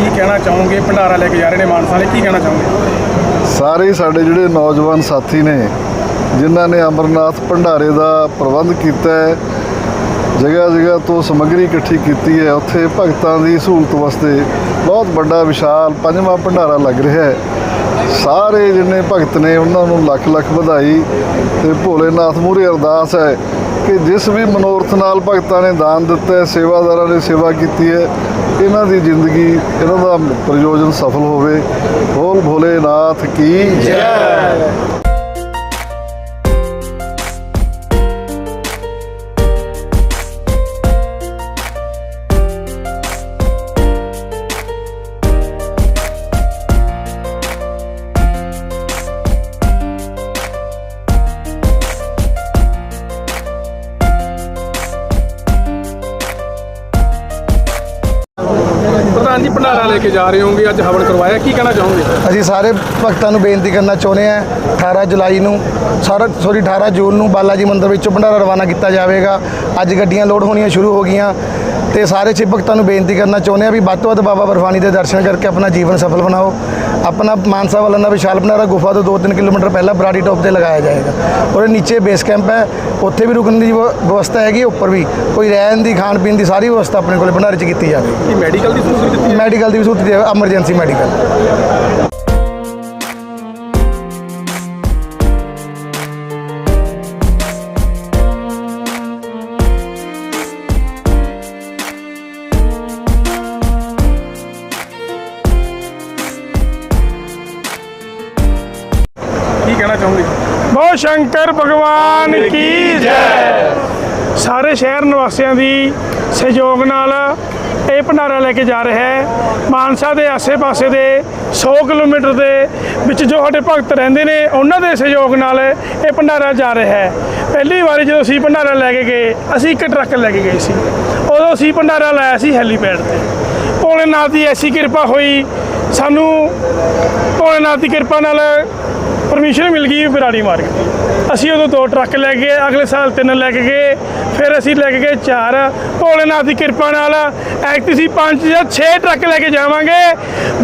ਕੀ ਕਹਿਣਾ ਚਾਹੁੰਗੇ? ਭੰਡਾਰਾ ਲੈ ਕੇ ਜਾ ਰਹੇ ਨੇ ਮਾਨਸਾ ਨੇ ਕੀ ਕਹਿਣਾ ਚਾਹੋਗੇ? ਸਾਰੇ ਸਾਡੇ ਜਿਹੜੇ ਨੌਜਵਾਨ ਸਾਥੀ ਨੇ, ਜਿਨ੍ਹਾਂ ਨੇ ਅਮਰਨਾਥ ਭੰਡਾਰੇ ਦਾ ਪ੍ਰਬੰਧ ਕੀਤਾ ਹੈ, ਜਗ੍ਹਾ ਜਗ੍ਹਾ ਤੋਂ ਸਮੱਗਰੀ ਇਕੱਠੀ ਕੀਤੀ ਹੈ, ਉੱਥੇ ਭਗਤਾਂ ਦੀ ਸਹੂਲਤ ਵਾਸਤੇ ਬਹੁਤ ਵੱਡਾ ਵਿਸ਼ਾਲ ਪੰਜਵਾਂ ਭੰਡਾਰਾ ਲੱਗ ਰਿਹਾ ਹੈ। ਸਾਰੇ ਜਿੰਨੇ ਭਗਤ ਨੇ, ਉਹਨਾਂ ਨੂੰ ਲੱਖ ਲੱਖ ਵਧਾਈ ਤੇ ਭੋਲੇਨਾਥ ਮੂਹਰੇ ਅਰਦਾਸ ਹੈ ਕਿ ਜਿਸ ਵੀ ਮਨੋਰਥ ਨਾਲ ਭਗਤਾਂ ਨੇ ਦਾਨ ਦਿੱਤਾ ਹੈ, ਸੇਵਾਦਾਰਾਂ ਨੇ ਸੇਵਾ ਕੀਤੀ ਹੈ ਇਹਨਾਂ ਦੀ ਜ਼ਿੰਦਗੀ ਇਹਨਾਂ ਦਾ ਪ੍ਰਯੋਜਨ ਸਫਲ ਹੋਵੇ। ਬੋਲ ਭੋਲੇਨਾਥ ਕੀ ਜੈ। ਭੰਡਾਰਾ ਲੈ ਕੇ ਜਾ ਰਹੇ ਹੋਗੇ ਅੱਜ ਹਵਨ ਕਰਵਾਇਆ, ਕੀ ਕਹਿਣਾ ਚਾਹੋਗੇ? ਅਸੀਂ ਸਾਰੇ ਭਗਤਾਂ ਨੂੰ ਬੇਨਤੀ ਕਰਨਾ ਚਾਹੁੰਦੇ ਹਾਂ 18 ਜੁਲਾਈ ਨੂੰ, ਸਾਰਾ ਸੋਰੀ 18 ਜੂਨ ਨੂੰ ਬਾਲਾ ਜੀ ਮੰਦਿਰ ਵਿੱਚੋਂ ਭੰਡਾਰਾ ਰਵਾਨਾ ਕੀਤਾ ਜਾਵੇਗਾ। ਅੱਜ ਗੱਡੀਆਂ ਲੋਡ ਹੋਣੀਆਂ ਸ਼ੁਰੂ ਹੋ ਗਈਆਂ। ਤੇ ਸਾਰੇ ਭਗਤਾਂ ਨੂੰ ਬੇਨਤੀ ਕਰਨਾ ਚਾਹੁੰਦੇ ਹਾਂ ਵੀ ਵੱਧ ਤੋਂ ਵੱਧ ਬਾਬਾ ਬਰਫਾਨੀ ਦੇ ਦਰਸ਼ਨ ਕਰਕੇ ਆਪਣਾ ਜੀਵਨ ਸਫਲ ਬਣਾਓ। ਆਪਣਾ ਮਾਨਸਾ ਵਾਲਾ ਦਾ ਵਿਸ਼ਾਲ ਭੰਡਾਰਾ ਗੁਫਾ ਤੋਂ 2-3 ਕਿਲੋਮੀਟਰ ਪਹਿਲਾਂ ਬਰਾੜੀ ਟੌਪ ਤੇ ਲਗਾਇਆ ਜਾਏਗਾ। ਔਰ ਨੀਚੇ ਬੇਸ ਕੈਂਪ ਹੈ ਉੱਥੇ ਵੀ ਰੁਕਣ ਦੀ ਵਿਵ- ਵਿਵਸਥਾ ਹੈਗੀ ਉੱਪਰ ਵੀ ਕੋਈ ਰਹਿਣ ਦੀ ਖਾਣ ਪੀਣ ਦੀ ਸਾਰੀ ਵਿਵਸਥਾ ਆਪਣੇ ਕੋਲ ਭੰਡਾਰੇ 'ਚ ਕੀਤੀ ਜਾਵੇ। ਮੈਡੀਕਲ ਦੀ ਸਹੂਲਤ ਦਿੱਤੀ ਮੈਡੀਕਲ ਦੀ ਵੀ ਸਹੂਲਤ ਐਮਰਜੈਂਸੀ ਮੈਡੀਕਲ ਕਹਿਣਾ ਚਾਹੋਗੇ ਬਹੁਤ ਸ਼ੰਕਰ ਭਗਵਾਨ ਕੀ ਜੈ। ਸਾਰੇ ਸ਼ਹਿਰ ਨਿਵਾਸੀਆਂ ਦੀ ਸਹਿਯੋਗ ਨਾਲ ਇਹ ਭੰਡਾਰਾ ਲੈ ਕੇ ਜਾ ਰਿਹਾ ਹੈ। ਮਾਨਸਾ ਦੇ ਆਸੇ-ਪਾਸੇ ਦੇ 100 ਕਿਲੋਮੀਟਰ ਦੇ ਵਿੱਚ ਜੋ ਸਾਡੇ ਭਗਤ ਰਹਿੰਦੇ ਨੇ ਉਹਨਾਂ ਦੇ ਸਹਿਯੋਗ ਨਾਲ ਇਹ ਭੰਡਾਰਾ ਜਾ ਰਿਹਾ ਹੈ। ਪਹਿਲੀ ਵਾਰੀ ਜਦੋਂ ਅਸੀਂ ਭੰਡਾਰਾ ਲੈ ਕੇ ਗਏ ਅਸੀਂ ਇੱਕ ਟਰੱਕ ਲੈ ਕੇ ਗਏ ਸੀ। ਉਦੋਂ ਅਸੀਂ ਭੰਡਾਰਾ ਲਾਇਆ ਸੀ ਹੈਲੀਪੈਡ ਤੇ। ਭੋਲੇਨਾਥ ਦੀ ਐਸੀ ਕਿਰਪਾ ਹੋਈ ਸਾਨੂੰ ਭੋਲੇਨਾਥ ਦੀ ਕਿਰਪਾ ਨਾਲ ਪਰਮਿਸ਼ਨ ਮਿਲ ਗਈ ਬਰਾੜੀ ਮਾਰਗ ਦੀ ਅਸੀਂ ਉਦੋਂ ਦੋ ਟਰੱਕ ਲੈ ਕੇ ਅਗਲੇ ਸਾਲ ਤਿੰਨ ਲੈ ਕੇ ਗਏ, ਫਿਰ ਅਸੀਂ ਲੈ ਕੇ ਗਏ ਚਾਰ। ਭੋਲੇਨਾਥ ਦੀ ਕਿਰਪਾ ਨਾਲ ਐਕਟ ਸੀ ਪੰਜ ਜਾਂ 6 ਟਰੱਕ ਲੈ ਕੇ ਜਾਵਾਂਗੇ।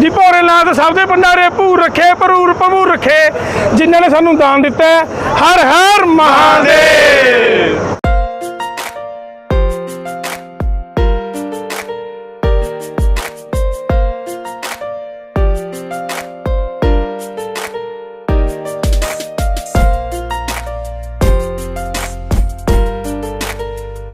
ਜੀ ਭੋਲੇਨਾਥ ਸਭ ਦੇ ਭੰਡਾਰੇ ਭੂਰ ਰੱਖੇ, ਭਰੂਰ ਭਮੂਰ ਰੱਖੇ, ਜਿਨ੍ਹਾਂ ਨੇ ਸਾਨੂੰ ਦਾਨ ਦਿੱਤਾ ਹਰ ਹਰ ਮਹਾਦੇਵ!